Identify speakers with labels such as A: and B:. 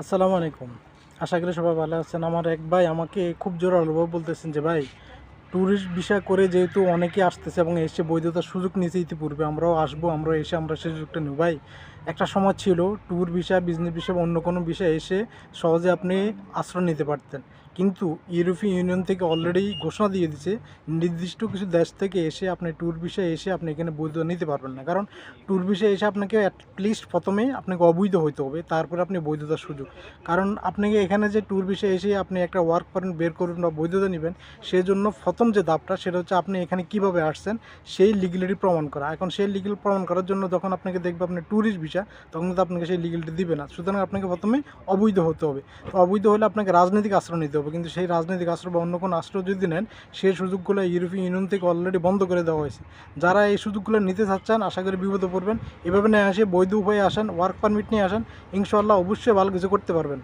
A: আসসালামু আলাইকুম। আশা করি সবাই ভালো আছেন। আমার এক ভাই আমাকে খুব জোরালোভাবে বলতেছেন যে, ভাই ট্যুরিস্ট ভিসা করে যেহেতু অনেকে আসতেছে এবং এসে বৈধতার সুযোগ নিয়েছে ইতিপূর্বে, আমরাও আসব, আমরাও এসে আমরা সেই সুযোগটা নেব। ভাই, একটা সময় ছিল ট্যুর ভিসা বিজনেস ভিসা অন্য কোনো ভিসা এসে সহজে আপনি আশ্রয় নিতে পারতেন। কিন্তু ইউরোপীয় ইউনিয়ন থেকে অলরেডি ঘোষণা দিয়ে দিছে, নির্দিষ্ট কিছু দেশ থেকে এসে আপনি ট্যুর ভিসা এসে আপনি এখানে বৈধ নিতে পারবেন না। কারণ ট্যুর ভিসা এসে আপনাকে অ্যাটলিস্ট প্রথমে আপনাকে অবৈধ হইতে হবে, তারপরে আপনি বৈধতার সুযোগ। কারণ আপনাকে এখানে যে ট্যুর বিষয়ে এসে আপনি একটা ওয়ার্ক পারেন বের করবেন বা বৈধতা নেবেন সেই জন্য প্রথম যে ধাপটা সেটা হচ্ছে আপনি এখানে কীভাবে আসছেন, সেই লিগেলিটি প্রমাণ করা। এখন সেই লিগেল প্রমাণ করার জন্য যখন আপনাকে দেখবে আপনি ট্যুরিস্ট ভিসা তখন কিন্তু আপনাকে সেই লিগেলিটি দিবে না। সুতরাং আপনাকে প্রথমে অবৈধ হতে হবে। তো অবৈধ হলে আপনাকে রাজনৈতিক আশ্রয় নিতে হবে। কিন্তু সেই রাজনৈতিক আশ্রয় বা অন্য কোনো আশ্রয় যদি নেন, সেই সুযোগগুলো ইউরোপীয় ইউনিয়ন থেকে অলরেডি বন্ধ করে দেওয়া হয়েছে। যারা এই সুযোগগুলো নিতে চাচ্ছেন, আশা করি বিপদে পড়বেন। এভাবে নিয়ে আসে, বৈধ উপায়ে আসেন ওয়ার্ক পারমিট নিয়ে আসেন ইনশাল্লাহ অবশ্যই ভালো কিছু করতে পারবেন।